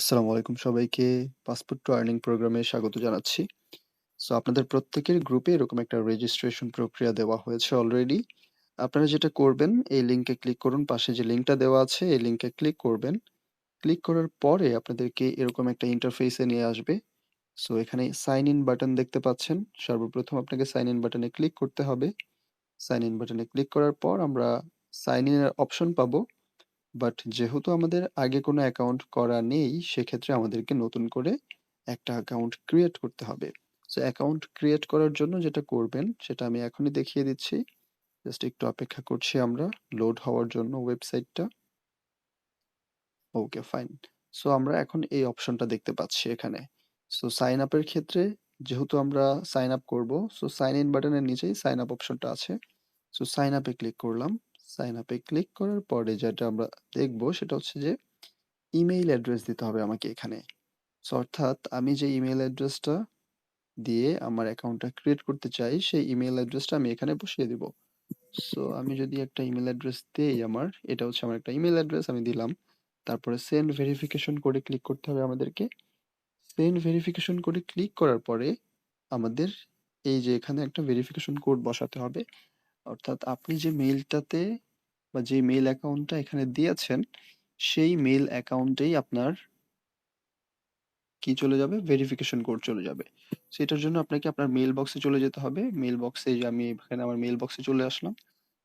আসসালামু আলাইকুম সবাইকে। পাসপোর্ট টু আর্নিং প্রোগ্রামে স্বাগত জানাচ্ছি। সো আপনাদের প্রত্যেকের গ্রুপে এরকম একটা রেজিস্ট্রেশন প্রক্রিয়া দেওয়া হয়েছে অলরেডি। আপনারা যেটা করবেন, এই লিংকে ক্লিক করুন। পাশে যে লিঙ্কটা দেওয়া আছে, এই লিংকে ক্লিক করবেন। ক্লিক করার পরে আপনাদেরকে এরকম একটা ইন্টারফেসে নিয়ে আসবে। সো এখানে সাইন ইন বাটন দেখতে পাচ্ছেন। সর্বপ্রথম আপনাকে সাইন ইন বাটনে ক্লিক করতে হবে। সাইন ইন বাটনে ক্লিক করার পর আমরা সাইন ইন এর অপশন পাবো। বাট যেহেতু আমাদের আগে কোনো অ্যাকাউন্ট করা নেই, সেক্ষেত্রে আমাদেরকে নতুন করে একটা অ্যাকাউন্ট ক্রিয়েট করতে হবে। সো অ্যাকাউন্ট ক্রিয়েট করার জন্য যেটা করবেন, সেটা আমি এখনই দেখিয়ে দিচ্ছি। জাস্ট একটু অপেক্ষা করছি আমরা লোড হওয়ার জন্য ওয়েবসাইটটা। ওকে ফাইন। সো আমরা এখন এই অপশনটা দেখতে পাচ্ছি এখানে। সো সাইন আপের ক্ষেত্রে যেহেতু আমরা সাইন আপ করব, সো সাইন ইন বাটনের নিচেই সাইন আপ অপশনটা আছে। সো সাইন আপে ক্লিক করলাম। সাইন আপে ক্লিক করার পরে যেটা আমরা দেখব সেটা হচ্ছে যে ইমেইল অ্যাড্রেস দিতে হবে আমাকে এখানে। সো অর্থাৎ আমি যে ইমেইল অ্যাড্রেসটা দিয়ে আমার অ্যাকাউন্টটা ক্রিয়েট করতে চাই, সেই ইমেইল অ্যাড্রেসটা আমি এখানে বসিয়ে দিব। সো আমি যদি একটা ইমেল অ্যাড্রেস দেই আমার, এটা হচ্ছে আমার একটা ইমেল অ্যাড্রেস আমি দিলাম। তারপরে সেন্ড ভেরিফিকেশন করে ক্লিক করতে হবে আমাদেরকে। সেন্ড ভেরিফিকেশন করে ক্লিক করার পরে আমাদের এই যে এখানে একটা ভেরিফিকেশন কোড বসাতে হবে। অর্থাৎ আপনি যে মেইলটাতে বা যে মেইল অ্যাকাউন্টটা এখানে দিয়েছেন, সেই মেইল অ্যাকাউন্টেই আপনার কি চলে যাবে? ভেরিফিকেশন কোড চলে যাবে। সেটার জন্য আপনাকে আপনার মেইল বক্সে চলে যেতে হবে। মেইল বক্সে যে আমি এখানে আমার মেইল বক্সে চলে আসলাম।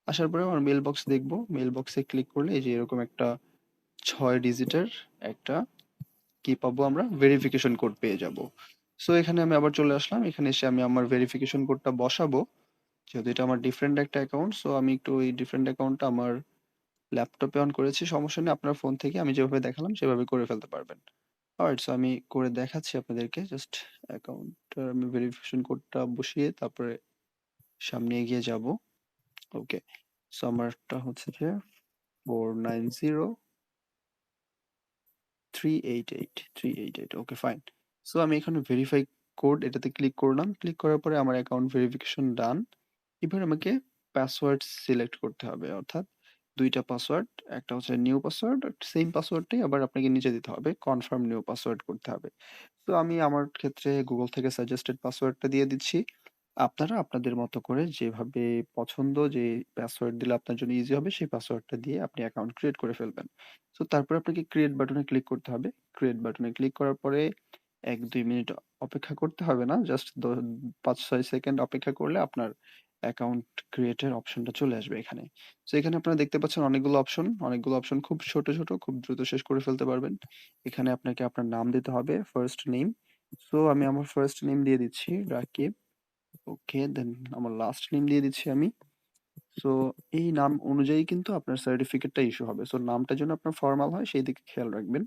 আসার পরে আমার মেইল বক্স দেখব। মেইল বক্সে ক্লিক করলে এই যে এরকম একটা ছয় ডিজিটের একটা কি পাবো আমরা? ভেরিফিকেশন কোড পেয়ে যাব। সো এখানে আমি আবার চলে আসলাম। এখানে এসে আমি আমার ভেরিফিকেশন কোডটা বসাবো। যেহেতু এটা আমার ডিফারেন্ট একটা অ্যাকাউন্ট, সো আমি একটু ওই ডিফারেন্ট অ্যাকাউন্টটা আমার ল্যাপটপে অন করেছি। সমস্যা নেই। আপনার ফোন থেকে আমি যেভাবে দেখালাম সেভাবে করে ফেলতে পারবেন। অলরাইট সো আমি করে দেখাচ্ছি আপনাদেরকে। জাস্ট অ্যাকাউন্টটার আমি ভেরিফিকেশন কোডটা বসিয়ে তারপরে সামনে এগিয়ে যাব ওকে। সো আমারটা হচ্ছে যে 490 388 388 ওকে ফাইন। সো আমি এখানে ভেরিফাই কোড এটাতে ক্লিক করলাম। ক্লিক করার পরে আমার অ্যাকাউন্ট ভেরিফিকেশন ডান। এবার আমাকে পাসওয়ার্ড সিলেক্ট করতে হবে। অর্থাৎ দুইটা পাসওয়ার্ড। একটা হচ্ছে নিউ পাসওয়ার্ড, সেম পাসওয়ার্ডটাই আবার আপনাকে নিচে দিতে হবে। কনফার্ম নিউ পাসওয়ার্ড করতে হবে। তো আমি আমার ক্ষেত্রে গুগল থেকে সাজেস্টেড পাসওয়ার্ডটা দিয়ে দিচ্ছি। আপনারা আপনাদের মতো করে যেভাবে পছন্দ যে পাসওয়ার্ড দিলে আপনার জন্য ইজি হবে সেই পাসওয়ার্ডটা দিয়ে আপনি অ্যাকাউন্ট ক্রিয়েট করে ফেলবেন। তো তারপরে আপনাকে ক্রিয়েট বাটনে ক্লিক করতে হবে। ক্রিয়েট বাটনে ক্লিক করার পরে ১-২ মিনিট অপেক্ষা করতে হবে না। জাস্ট দ ৫-৬ সেকেন্ড অপেক্ষা করলে আপনার অ্যাকাউন্ট ক্রিয়েটের অপশনটা চলে আসবে এখানে। সো এখানে আপনারা দেখতে পাচ্ছেন অনেকগুলো অপশন। অনেকগুলো অপশন খুব ছোট, ছোট খুব দ্রুত শেষ করে ফেলতে পারবেন। এখানে আপনাকে আপনার নাম দিতে হবে, ফার্স্ট নেম। সো আমি আমার ফার্স্ট নেম দিয়ে দিচ্ছি রাকিব। ওকে দেন আমার লাস্ট নেম দিয়ে দিচ্ছি আমি। সো এই নাম অনুযায়ী কিন্তু আপনার সার্টিফিকেটটা ইস্যু হবে। সো নামটা যেন আপনার ফর্মাল হয় সেই দিকে খেয়াল রাখবেন।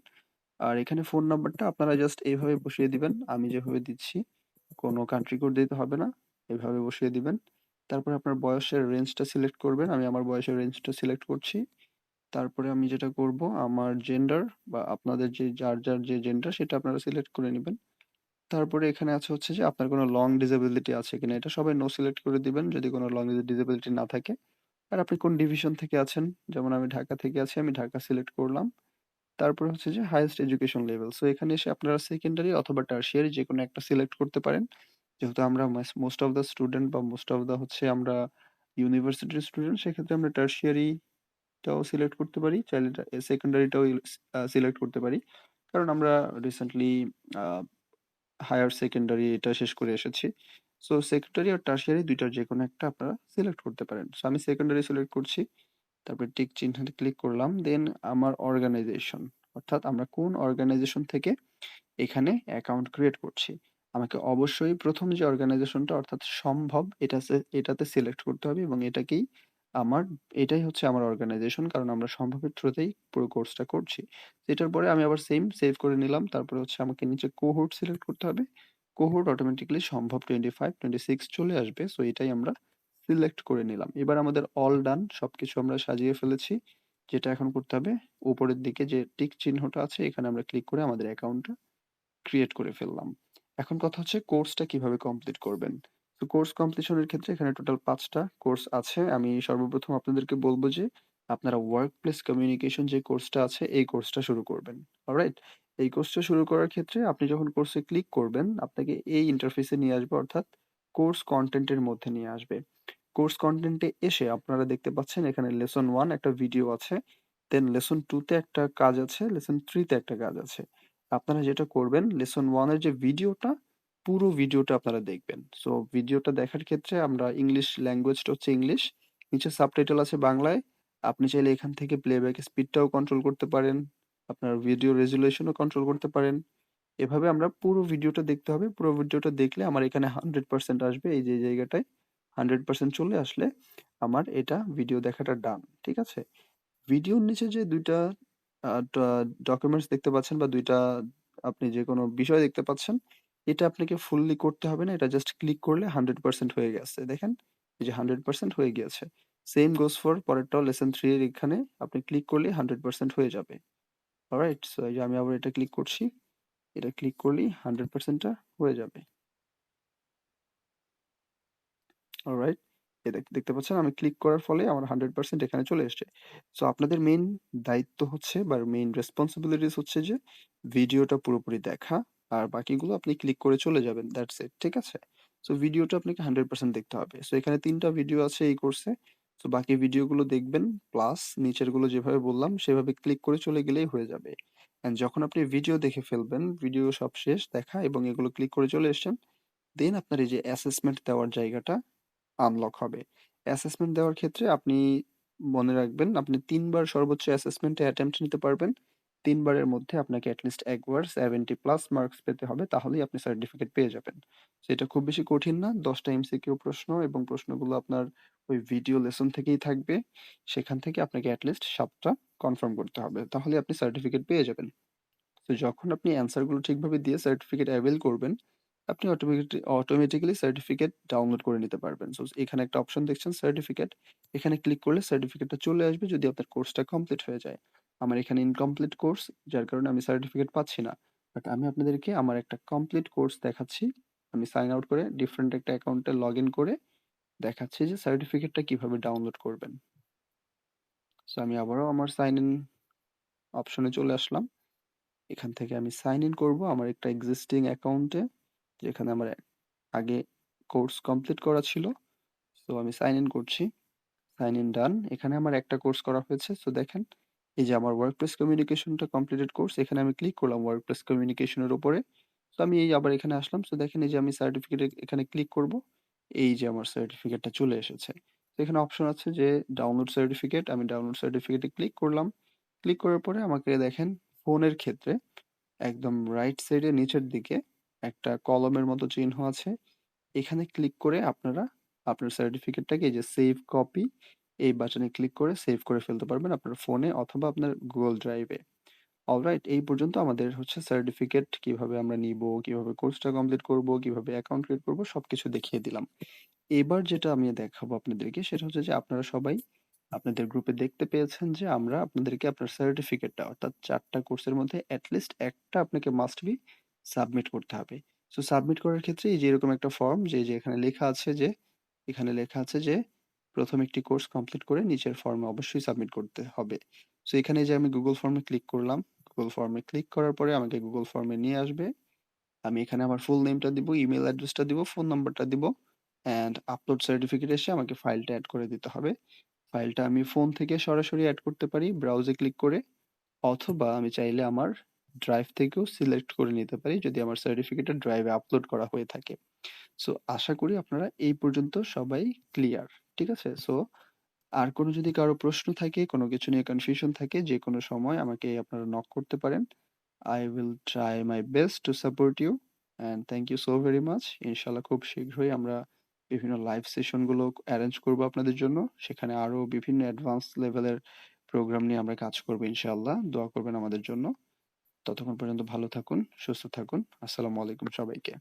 আর এখানে ফোন নাম্বারটা আপনারা জাস্ট এইভাবে বসিয়ে দিবেন। আমি যেভাবে দিচ্ছি। কোনো কান্ট্রি কোড দিতে হবে না। এভাবে বসিয়ে দিবেন। তারপরে আপনার বয়সের রেঞ্জটা সিলেক্ট করবেন। আমি আমার বয়সের রেঞ্জটা সিলেক্ট করছি। তারপরে আমি যেটা করব আমার জেন্ডার বা আপনাদের যে যার, যার যে জেন্ডার সেটা আপনারা সিলেক্ট করে নেবেন তারপরে এখানে আছে হচ্ছে যে আপনার কোনো লং ডিসেবিলিটি আছে কিনা এটা সবাই নো সিলেক্ট করে দিবেন যদি কোনো লং ডিসেবিলিটি না থাকে। আর আপনি কোন ডিভিশন থেকে আছেন, যেমন আমি ঢাকা থেকে আছি আমি ঢাকা সিলেক্ট করলাম। তারপরে হচ্ছে যে হাইয়েস্ট এডুকেশন লেভেল। সো এখানে এসে আপনারা সেকেন্ডারি অথবা টারশিয়ারি যেকোনো একটা সিলেক্ট করতে পারেন। যেহেতু আমরা মোস্ট অফ দ্যা স্টুডেন্ট বা মোস্ট অফ দ্যা হচ্ছে আমরা ইউনিভার্সিটির স্টুডেন্ট সেক্ষেত্রে আমরা টারশিয়ারিটাও সিলেক্ট করতে পারি। চাইলে সেকেন্ডারিটাও সিলেক্ট করতে পারি। কারণ আমরা রিসেন্টলি হায়ার সেকেন্ডারি এটা শেষ করে এসেছি। সো সেকেন্ডারি আর টার্সিয়ারি দুইটার যে কোনো একটা আপনারা সিলেক্ট করতে পারেন। সো আমি সেকেন্ডারি সিলেক্ট করছি। তারপরে টিক চিহ্নতে ক্লিক করলাম। দেন আমার অর্গানাইজেশন অর্থাৎ আমরা কোন অর্গানাইজেশন থেকে এখানে অ্যাকাউন্ট ক্রিয়েট করছি। আমাকে অবশ্যই প্রথম যে অর্গানাইজেশনটা অর্থাৎ সম্ভব এটাতে এটাতে সিলেক্ট করতে হবে এবং এটাকেই আমার এটাই হচ্ছে আমার অর্গানাইজেশন কারণ আমরা সম্ভবের থ্রুতেই পুরো কোর্সটা করছি। এটার পরে আমি আবার সেম সেভ করে নিলাম। তারপরে হচ্ছে আমাকে নিচে কোহোর্ট সিলেক্ট করতে হবে। কোহোর্ট অটোমেটিক্যালি সম্ভব 25, 26 চলে আসবে। সো এটাই আমরা সিলেক্ট করে নিলাম। এবার আমাদের অল ডান সবকিছু আমরা সাজিয়ে ফেলেছি। যেটা এখন করতে হবে উপরের দিকে যে টিক চিহ্নটা আছে এখানে আমরা ক্লিক করে আমাদের অ্যাকাউন্টটা ক্রিয়েট করে ফেললাম। এখন কথা হচ্ছে কোর্সটা কীভাবে কমপ্লিট করবেন। তো কোর্স কমপ্লিশন এর ক্ষেত্রে এখানে টোটাল পাঁচটা কোর্স আছে। আমি সর্বপ্রথম আপনাদেরকে বলব যে আপনারা ওয়ার্ক প্লেস কমিউনিকেশন যে কোর্সটা আছে এই কোর্সটা শুরু করবেন। অলরাইট? এই কোর্সটা শুরু করার ক্ষেত্রে আপনি যখন কোর্সে ক্লিক করবেন, আপনাকে এই ইন্টারফেসে নিয়ে আসবে অর্থাৎ কোর্স কনটেন্ট এর মধ্যে নিয়ে আসবে। কোর্স কনটেন্ট এসে আপনারা দেখতে পাচ্ছেন এখানে লেসন ওয়ান একটা ভিডিও আছে। দেন লেসন 2 তে একটা কাজ আছে, লেসন থ্রিতে একটা কাজ আছে। আপনারা যেটা করবেন লেসন 1 এর যে ভিডিওটা, পুরো ভিডিওটা আপনারা দেখবেন। সো ভিডিওটা দেখার ক্ষেত্রে আমরা ইংলিশ ল্যাঙ্গুয়েজটা হচ্ছে ইংলিশ। নিচে সাবটাইটেল আছে বাংলায়। আপনি চাইলে এখান থেকে প্লেব্যাক স্পিডটাও কন্ট্রোল করতে পারেন। আপনার ভিডিও রেজোলিউশনও কন্ট্রোল করতে পারেন। এভাবে আমরা পুরো ভিডিওটা দেখতে হবে। পুরো ভিডিওটা দেখলে আমার এখানে 100% আসবে এই যে জায়গাটায়। 100% চলে আসলে আমার এটা ভিডিও দেখাটা ডান। ঠিক আছে? ভিডিওর নিচে যে ২ টা ডকুমেন্টস দেখতে পাচ্ছেন বা ২ টা আপনি যেকোনো বিষয় দেখতে পাচ্ছেন, এটা আপনাকে ফুললি করতে হবে না। এটা জাস্ট ক্লিক করলে 100% হয়ে গেছে। দেখেন? এই যে 100% হয়ে গিয়েছে। সেম গোস ফর পরেরটাও লেসন 3 এর এখানে আপনি ক্লিক করলেই 100% হয়ে যাবে। অলরাইট? সো এই যে আমি আবার এটা ক্লিক করছি। এটা ক্লিক করলেই 100% টা হয়ে যাবে। অলরাইট? দেখতে পাচ্ছেন আমি ক্লিক করার ফলে আমার 100% এখানে চলে এসছে। সো আপনাদের মেইন দায়িত্ব হচ্ছে বা মেইন রেসপনসিবিলিটিস হচ্ছে যে ভিডিওটা পুরোপুরি দেখা। আর বাকিগুলো আপনি ক্লিক করে চলে যাবেন। That's it. ঠিক আছে? সো ভিডিওটা আপনাকে 100% দেখতে হবে। সো এখানে তিনটা ভিডিও আছে এই কোর্সে। সো বাকি ভিডিওগুলো দেখবেন। প্লাস নিচেরগুলো যেভাবে বললাম সেভাবে ক্লিক করে চলে গেলেই হয়ে যাবে। অ্যান্ড যখন আপনি ভিডিও দেখে ফেলবেন, ভিডিও সব শেষ দেখা এবং এগুলো ক্লিক করে চলে এসছেন, দেন আপনার এই যে অ্যাসেসমেন্ট দেওয়ার জায়গাটা আনলক হবে। অ্যাসেসমেন্ট দেওয়ার ক্ষেত্রে আপনি মনে রাখবেন আপনি ৩ বার সর্বোচ্চ অ্যাসেসমেন্টে অ্যাটেম্প্ট নিতে পারবেন। ৩ বারের মধ্যে আপনাকে এট লিস্ট একবার 70 প্লাস মার্কস পেতে হবে। তাহলেই আপনি সার্টিফিকেট পেয়ে যাবেন। সো এটা খুব বেশি কঠিন না। ১০ টা এমসিকিউ প্রশ্ন এবং প্রশ্নগুলো আপনার ওই ভিডিও লেসন থেকেই থাকবে। সেখান থেকে আপনাকে এট লিস্ট ৭ টা কনফার্ম করতে হবে। তাহলে আপনি সার্টিফিকেট পেয়ে যাবেন। তো যখন আপনি অ্যান্সারগুলো ঠিকভাবে দিয়ে সার্টিফিকেট অ্যাভেইল করবেন, আপনি অটোমেটি অটোমেটিক্যালি সার্টিফিকেট ডাউনলোড করে নিতে পারবেন। সো এখানে একটা অপশন দেখছেন সার্টিফিকেট। এখানে ক্লিক করলে সার্টিফিকেটটা চলে আসবে যদি আপনার কোর্সটা কমপ্লিট হয়ে যায়। আমার এখানে ইনকমপ্লিট কোর্স যার কারণে আমি সার্টিফিকেট পাচ্ছি না। বাট আমি আপনাদেরকে আমার একটা কমপ্লিট কোর্স দেখাচ্ছি। আমি সাইন আউট করে ডিফারেন্ট একটা অ্যাকাউন্টে লগইন করে দেখাচ্ছি যে সার্টিফিকেটটা কীভাবে ডাউনলোড করবেন। সো আমি আবারও আমার সাইন ইন অপশনে চলে আসলাম। এখান থেকে আমি সাইন ইন করব আমার একটা এক্সিস্টিং অ্যাকাউন্টে যেখানে আমার আগে কোর্স কমপ্লিট করা ছিল। সো আমি সাইন ইন করছি। Sign in done. এখানে আমার একটা কোর্স করা হয়েছে। সো দেখেন, এই যে আমার ওয়ার্কপ্লেস কমিউনিকেশনটা কমপ্লিটেড কোর্স। এখানে আমি ক্লিক করলাম ওয়ার্কপ্লেস কমিউনিকেশন এর উপরে। সো আমি এই আবার এখানে আসলাম। সো দেখেন, এই যে আমি সার্টিফিকেট এখানে ক্লিক করব। এই যে আমার সার্টিফিকেটটা চলে এসেছে। তো এখানে অপশন আছে যে ডাউনলোড সার্টিফিকেট। আমি ডাউনলোড সার্টিফিকেটে ক্লিক করলাম। ক্লিক করার পরে আমাকে দেখেন ফোনের ক্ষেত্রে একদম রাইট সাইডে নিচের দিকে একটা কলমের মতো চিহ্ন আছে। এখানে ক্লিক করে আপনারা আপনার সার্টিফিকেটটাকে এই যে সেভ কপি এই বাটনে ক্লিক করে সেভ করে ফেলতে পারবেন আপনার ফোনে অথবা আপনার গুগল ড্রাইভে। অলরাইট? এই পর্যন্ত আমাদের হচ্ছে সার্টিফিকেট কীভাবে আমরা নিব কীভাবে কোর্সটা কমপ্লিট করব, কীভাবে অ্যাকাউন্ট ক্রিয়েট করব সবকিছু দেখিয়ে দিলাম। এবার যেটা আমি দেখাবো আপনাদেরকে সেটা হচ্ছে যে আপনারা সবাই আপনাদের গ্রুপে দেখতে পেয়েছেন যে আমরা আপনাদেরকে আপনার সার্টিফিকেটটা অর্থাৎ চারটা কোর্সের মধ্যে এট লিস্ট একটা আপনাকে মাস্ট বি সাবমিট করতে হবে। সো সাবমিট করার ক্ষেত্রে এই যে এরকম একটা ফর্ম যে, যে এখানে লেখা আছে যে এখানে লেখা আছে যে ১ম একটি কোর্স কমপ্লিট করে নিচের ফর্মে অবশ্যই সাবমিট করতে হবে। সো এখানে যে আমি গুগল ফর্মে ক্লিক করলাম। গুগল ফর্মে ক্লিক করার পরে আমাকে গুগল ফর্মে নিয়ে আসবে। আমি এখানে আমার ফুল নেমটা দিব, ইমেল অ্যাড্রেসটা দিব, ফোন নাম্বারটা দিব অ্যান্ড আপলোড সার্টিফিকেট এসে আমাকে ফাইলটা অ্যাড করে দিতে হবে। ফাইলটা আমি ফোন থেকে সরাসরি অ্যাড করতে পারি ব্রাউজে ক্লিক করে অথবা আমি চাইলে আমার ড্রাইভ থেকেও সিলেক্ট করে নিতে পারি যদি আমার সার্টিফিকেটটা ড্রাইভে আপলোড করা হয়ে থাকে। সো আশা করি আপনারা এই পর্যন্ত সবাই ক্লিয়ার। ঠিক আছে? সো আর কোনো যদি কারও প্রশ্ন থাকে, কোনো কিছু নিয়ে কনফিউশন থাকে যে কোনো সময় আমাকে আপনারা নক করতে পারেন। I will try my best to support you and thank you so very much. ইনশাআল্লাহ খুব শীঘ্রই আমরা বিভিন্ন লাইভ সেশনগুলো অ্যারেঞ্জ করব আপনাদের জন্য। সেখানে আরও বিভিন্ন অ্যাডভান্স লেভেলের প্রোগ্রাম নিয়ে আমরা কাজ করব ইনশাল্লাহ দোয়া করবেন আমাদের জন্য। ততক্ষণ পর্যন্ত ভালো থাকুন, সুস্থ থাকুন। আসসালামু আলাইকুম সবাইকে।